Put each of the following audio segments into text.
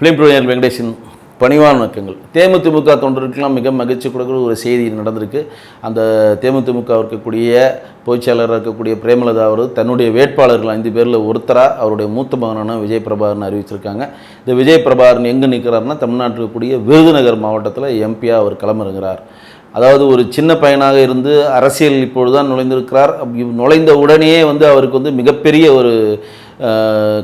Film ப்ரோயர் Venkatesan பணிவான வணக்கங்கள் தேமுதிமுக தொண்டருக்கெல்லாம் மிக மகிழ்ச்சி கொடுக்குற ஒரு செய்தி நடந்திருக்கு. அந்த தேமுதிமுக இருக்கக்கூடிய பொதுச்செயலராக இருக்கக்கூடிய பிரேமலதா அவர் தன்னுடைய வேட்பாளர்கள் ஐந்து பேரில் ஒருத்தராக அவருடைய மூத்த மகனான விஜய் பிரபாகரன் அறிவிச்சிருக்காங்க. இந்த விஜய் பிரபாகரன் எங்கே நிற்கிறாருன்னா தமிழ்நாட்டில் இருக்கக்கூடிய விருதுநகர் மாவட்டத்தில் எம்பியாக அவர் களமிறங்குகிறார் அதாவது ஒரு சின்ன பையனாக இருந்து அரசியல் இப்பொழுதுதான் நுழைந்திருக்கிறார். நுழைந்த உடனேயே வந்து அவருக்கு வந்து மிகப்பெரிய ஒரு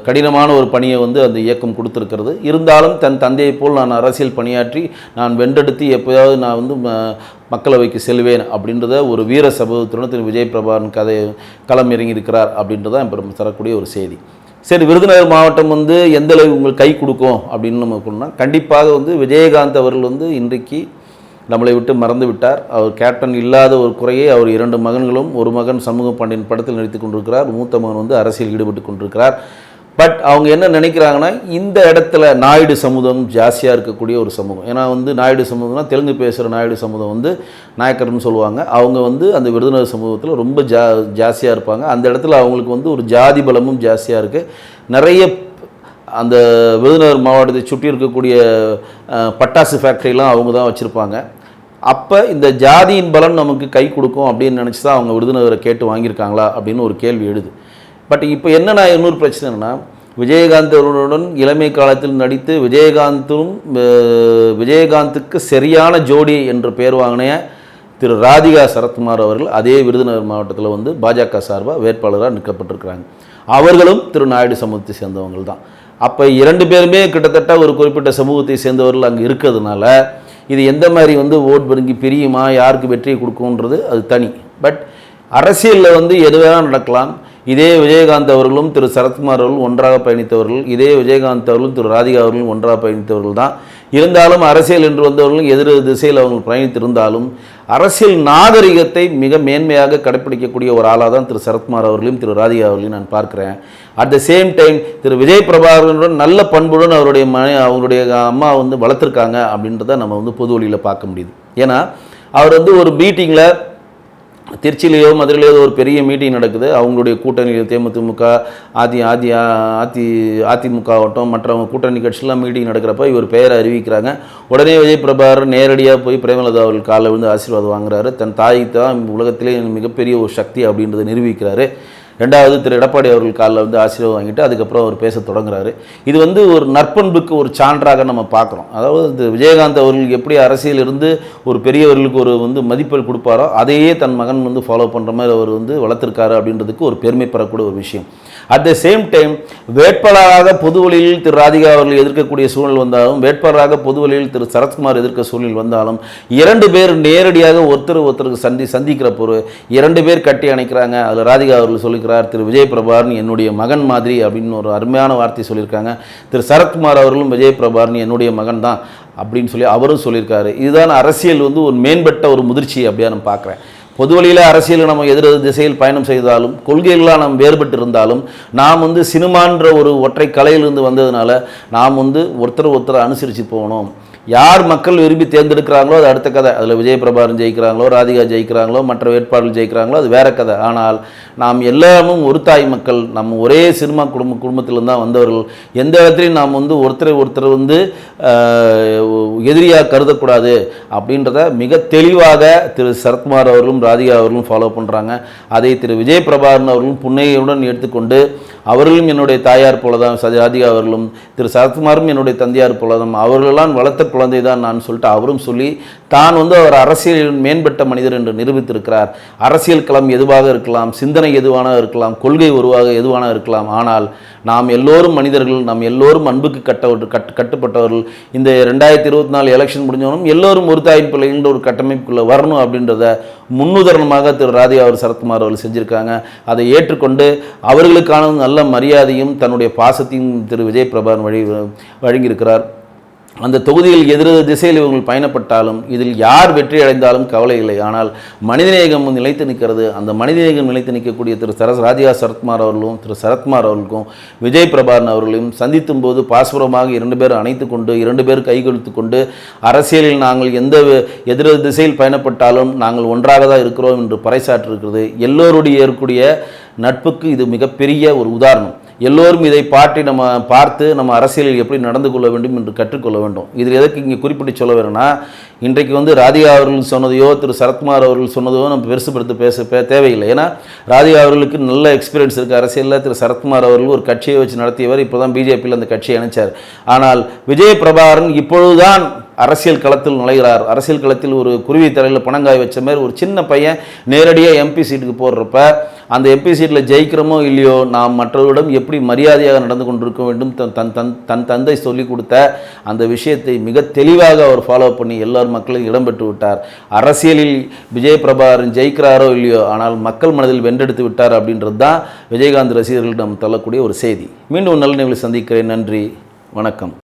கடினமான ஒரு பணியை வந்து அந்த இயக்கம் கொடுத்துருக்கிறது. இருந்தாலும் தன் தந்தையைப் போல் நான் அரசியல் பணியாற்றி நான் வென்றெடுத்து எப்போயாவது நான் வந்து ம- மக்களவைக்கு செல்வேன் அப்படின்றத ஒரு வீர சபதத்துடன் திரு. விஜய் பிரபாகரன் கதை களம் இறங்கியிருக்கிறார் அப்படின்றதான் இப்போ தரக்கூடிய ஒரு செய்தி. சரி விருதுநகர் மாவட்டம் வந்து எந்தளவு உங்களுக்கு கை கொடுக்கும் அப்படின்னு நம்ம சொன்னால் கண்டிப்பாக வந்து விஜயகாந்த் அவர்கள் வந்து இன்றைக்கு நம்மளை விட்டு மறந்து விட்டார். அவர் கேப்டன் இல்லாத ஒரு குறையை அவர் இரண்டு மகன்களும் ஒரு மகன் சமூக பாண்டியன் படத்தில் நடித்துக் கொண்டிருக்கிறார். மூத்த மகன் வந்து அரசியல் ஈடுபட்டு கொண்டிருக்கிறார். பட் அவங்க என்ன நினைக்கிறாங்கன்னா இந்த இடத்துல நாயுடு சமூகம் ஜாஸ்தியாக இருக்கக்கூடிய ஒரு சமூகம். ஏன்னா வந்து நாயுடு சமூகம்னா தெலுங்கு பேசுகிற நாயுடு சமூகம் வந்து நாயக்கர்னு சொல்லுவாங்க. அவங்க வந்து அந்த விருதுநகர் சமூகத்தில் ரொம்ப ஜா ஜாஸ்தியாக இருப்பாங்க. அந்த இடத்துல அவங்களுக்கு வந்து ஒரு ஜாதி பலமும் ஜாஸ்தியாக இருக்குது நிறைய அந்த விருதுநகர் மாவட்டத்தை சுற்றி இருக்கக்கூடிய பட்டாசு ஃபேக்ட்ரிலாம் அவங்க தான் வச்சுருப்பாங்க. அப்போ இந்த ஜாதியின் பலன் நமக்கு கை கொடுக்கும் அப்படின்னு நினச்சி தான் அவங்க விருதுநகரை கேட்டு வாங்கியிருக்காங்களா அப்படின்னு ஒரு கேள்வி எழுது. பட் இப்போ என்னென்ன இன்னொரு பிரச்சனைனா விஜயகாந்த் அவர்களுடன் இளமை காலத்தில் நடித்து விஜயகாந்தும் விஜயகாந்துக்கு சரியான ஜோடி என்று பெயர் வாங்கின திரு ராதிகா சரத்குமார் அவர்கள் அதே விருதுநகர் மாவட்டத்தில் வந்து பாஜக சார்பாக வேட்பாளராக நிற்கப்பட்டிருக்கிறாங்க. அவர்களும் திரு நாயுடு சமூகத்தை சேர்ந்தவங்கள் தான் அப்போ இரண்டு பேருமே கிட்டத்தட்ட ஒரு குறிப்பிட்ட சமூகத்தை சேர்ந்தவர்கள் அங்கே இருக்கிறதுனால இது எந்த மாதிரி வந்து ஓட் பெருங்கி பிரியுமா யாருக்கு வெற்றியை கொடுக்கும்ன்றது அது தனி. பட் அரசியலில் வந்து எது வேணால் நடக்கலாம். இதே விஜயகாந்த் அவர்களும் திரு சரத்குமார் அவர்களும் ஒன்றாக பயணித்தவர்கள் இதே விஜயகாந்த் அவர்களும் திரு ராதிகா அவர்களும் ஒன்றாக பயணித்தவர்கள் தான். இருந்தாலும் அரசியல் என்று வந்தவர்களும் எதிர் திசையில் அவங்க பயணித்திருந்தாலும் அரசியல் நாகரிகத்தை மிக மேன்மையாக கடைப்பிடிக்கக்கூடிய ஒரு ஆளாக தான் திரு சரத்குமார் அவர்களையும் திரு ராதிகா அவர்களையும் நான் பார்க்குறேன். அட் த சேம் டைம் திரு விஜய் பிரபாகரனுடன் நல்ல பண்புடன் அவருடைய மனை அவருடைய அம்மா வந்து வளர்த்துருக்காங்க அப்படின்றத நம்ம வந்து பொது வழியில் பார்க்க முடியுது. ஏன்னா அவர் வந்து ஒரு மீட்டிங்கில் திருச்சியிலேயோ மதுரையிலேயோ ஒரு பெரிய மீட்டிங் நடக்குது. அவங்களுடைய கூட்டணி தேமுதிமுக அதி ஆதி அதி அதிமுக ஆகட்டும் மற்றவங்க கூட்டணி கட்சியெலாம் மீட்டிங் நடக்கிறப்ப இவர் பெயரை அறிவிக்கிறாங்க. உடனே விஜய் பிரபார் நேரடியாக போய் பிரேமலதா அவர்கள் காலில் விழுந்து ஆசீர்வாதம் வாங்குறாரு. தன் தாய் தான் உலகத்திலே மிகப்பெரிய ஒரு சக்தி அப்படின்றத நிரூபிக்கிறாரு. ரெண்டாவது திரு எடப்பாடி அவர்கள் காலில் வந்து ஆசீர்வாதம் வாங்கிட்டு அதுக்கப்புறம் அவர் பேச தொடங்குறாரு. இது வந்து ஒரு நற்பண்புக்கு ஒரு சான்றாக நம்ம பார்க்குறோம். அதாவது இந்த விஜயகாந்த் அவர்கள் எப்படி அரசியல் இருந்து ஒரு பெரியவர்களுக்கு ஒரு வந்து மதிப்பெண் கொடுப்பாரோ அதையே தன் மகன் வந்து ஃபாலோ பண்ணுற மாதிரி அவர் வந்து வளர்த்துருக்காரு அப்படின்றதுக்கு ஒரு பெருமை பெறக்கூடிய ஒரு விஷயம். அட் த சேம் டைம் வேட்பாளராக பொது வழியில் திரு ராதிகா அவர்கள் எதிர்க்கக்கூடிய சூழல் வந்தாலும் வேட்பாளராக பொது வழியில் திரு சரத்குமார் எதிர்க்க சூழல் வந்தாலும் இரண்டு பேர் நேரடியாக ஒருத்தர் ஒருத்தருக்கு சந்தி சந்திக்கிற ஒரு இரண்டு பேர் கட்டி அணைக்கிறாங்க. அதில் ராதிகா அவர்கள் சொல்லி சொல்லியிருக்கிறார். திரு விஜய் பிரபாரன் என்னுடைய மகன் மாதிரி அப்படின்னு ஒரு அருமையான வார்த்தை சொல்லியிருக்காங்க. திரு சரத்குமார் அவர்களும் விஜய் பிரபாரன் என்னுடைய மகன் தான் அப்படின்னு சொல்லி அவரும் சொல்லியிருக்காரு. இதுதான் அரசியல் வந்து ஒரு மேம்பட்ட ஒரு முதிர்ச்சி அப்படியா நான் பார்க்குறேன். பொது வழியில் அரசியல் நம்ம எதிரெது திசையில் பயணம் செய்தாலும் கொள்கைகளாக நாம் வேறுபட்டு இருந்தாலும் நாம் வந்து சினிமான்ற ஒரு ஒற்றை கலையிலிருந்து வந்ததுனால நாம் வந்து ஒருத்தர் ஒருத்தர் அனுசரித்து போகணும். யார் மக்கள் விரும்பி தேர்ந்தெடுக்கிறாங்களோ அது அடுத்த கதை. அதில் விஜய் பிரபாகரன் ஜெயிக்கிறாங்களோ ராதிகா ஜெயிக்கிறாங்களோ மற்ற வேட்பாளர்கள் ஜெயிக்கிறாங்களோ அது வேற கதை. ஆனால் நாம் எல்லாமும் ஒரு தாய் மக்கள் நம்ம ஒரே சினிமா குடும்ப குடும்பத்திலிருந்து தான் வந்தவர்கள். எந்த இடத்துலையும் நாம் வந்து ஒருத்தரை ஒருத்தர் வந்து எதிரியாக கருதக்கூடாது அப்படின்றத மிக தெளிவாக திரு சரத்குமார் அவர்களும் ராதிகா அவர்களும் ஃபாலோ பண்ணுறாங்க அதை திரு விஜய் பிரபாகரன் அவர்களும் புன்னையுடன் எடுத்துக்கொண்டு அவர்களும் என்னுடைய தாயார் போலதான் சஜாதிகா ராதிகா அவர்களும் திரு சரத்குமாரும் என்னுடைய தந்தையார் போலதான் அவர்களெல்லாம் வளர்த்த குழந்தை தான் நான் சொல்லிட்டு அவரும் சொல்லி தான் வந்து அவர் அரசியலில் மேம்பட்ட மனிதர் என்று நிரூபித்திருக்கிறார். அரசியல் களம் எதுவாக இருக்கலாம் சிந்தனை எதுவான இருக்கலாம் கொள்கை உருவாக எதுவான இருக்கலாம். ஆனால் நாம் எல்லோரும் மனிதர்கள் நாம் எல்லோரும் அன்புக்கு கட்டவர் கட்டு கட்டுப்பட்டவர்கள். இந்த ரெண்டாயிரத்தி இருபத்தி நாலு எலெக்ஷன் முடிஞ்சவனும் எல்லோரும் ஒரு தாயின் பிள்ளைகள் ஒரு கட்டமைப்புக்குள்ளே வரணும் அப்படின்றத முன்னுதாரணமாக திரு ராதிகா அவர் சரத்குமார் அவர்கள் செஞ்சுருக்காங்க. அதை ஏற்றுக்கொண்டு அவர்களுக்கான நல்ல மரியாதையும் தன்னுடைய பாசத்தையும் திரு விஜய் பிரபான் வழி வழங்கியிருக்கிறார். அந்த தொகுதியில் எதிரது திசையில் இவர்கள் பயணப்பட்டாலும் இதில் யார் வெற்றி அடைந்தாலும் கவலை இல்லை. ஆனால் மனிதநேயம் நிலைத்து நிற்கிறது. அந்த மனிதநேயம் நிலைத்து நிற்கக்கூடிய திரு சரஸ் ராஜிகா சரத்குமார் அவர்களும் திரு சரத்குமார் அவர்களுக்கும் விஜய் பிரபாரன் அவர்களையும் சந்தித்தும் போது பாஸ்புரமாக இரண்டு பேர் அணைத்து கொண்டு இரண்டு பேர் கைகொழுத்து கொண்டு அரசியலில் நாங்கள் எந்த எதிர் திசையில் பயணப்பட்டாலும் நாங்கள் ஒன்றாக தான் இருக்கிறோம் என்று பறைசாற்றிருக்கிறது எல்லோருடைய இருக்கக்கூடிய நட்புக்கு இது மிகப்பெரிய ஒரு உதாரணம். எல்லோரும் இதை பாட்டி நம்ம பார்த்து நம்ம அரசியலில் எப்படி நடந்து கொள்ள வேண்டும் என்று கற்றுக்கொள்ள வேண்டும். இதில் எதற்கு இங்கே குறிப்பிட்டு சொல்ல வரேன்னா இன்றைக்கு வந்து ராதிகா அவர்கள் சொன்னதையோ திரு சரத்குமார் அவர்கள் சொன்னதையோ நம்ம பெருசுப்படுத்த பேச பே- தேவையில்லை. ஏன்னா ராதிகா அவர்களுக்கு நல்ல எக்ஸ்பீரியன்ஸ் இருக்குது அரசியலில். திரு சரத்குமார் அவர்கள் ஒரு கட்சியை வச்சு நடத்தியவர் இப்போ தான் பிஜேபியில் அந்த கட்சியை இணைச்சார். ஆனால் விஜய் பிரபாகரன் இப்பொழுதுதான் அரசியல் களத்தில் நுழைகிறார். அரசியல் களத்தில் ஒரு குருவி தலையில் பணங்காய் வச்ச மாதிரி ஒரு சின்ன பையன் நேரடியாக எம்பி சீட்டுக்கு போடுறப்ப அந்த எம்பி சீட்டில் ஜெயிக்கிறோமோ இல்லையோ நாம் மற்றவர்களிடம் எப்படி மரியாதையாக நடந்து கொண்டிருக்க வேண்டும் தன் தன் தன் தன் தந்தை சொல்லிக் கொடுத்த அந்த விஷயத்தை மிக தெளிவாக அவர் ஃபாலோ பண்ணி எல்லார் மக்களும் இடம்பெற்று விட்டார். அரசியலில் விஜய் பிரபாகரன் ஜெயிக்கிறாரோ இல்லையோ ஆனால் மக்கள் மனதில் வென்றெடுத்து விட்டார் அப்படின்றது தான் விஜயகாந்த் ரசிகர்கள் நாம் தள்ளக்கூடிய ஒரு செய்தி. மீண்டும் நல்ல நிகழ்வில் சந்திக்கிறேன். நன்றி. வணக்கம்.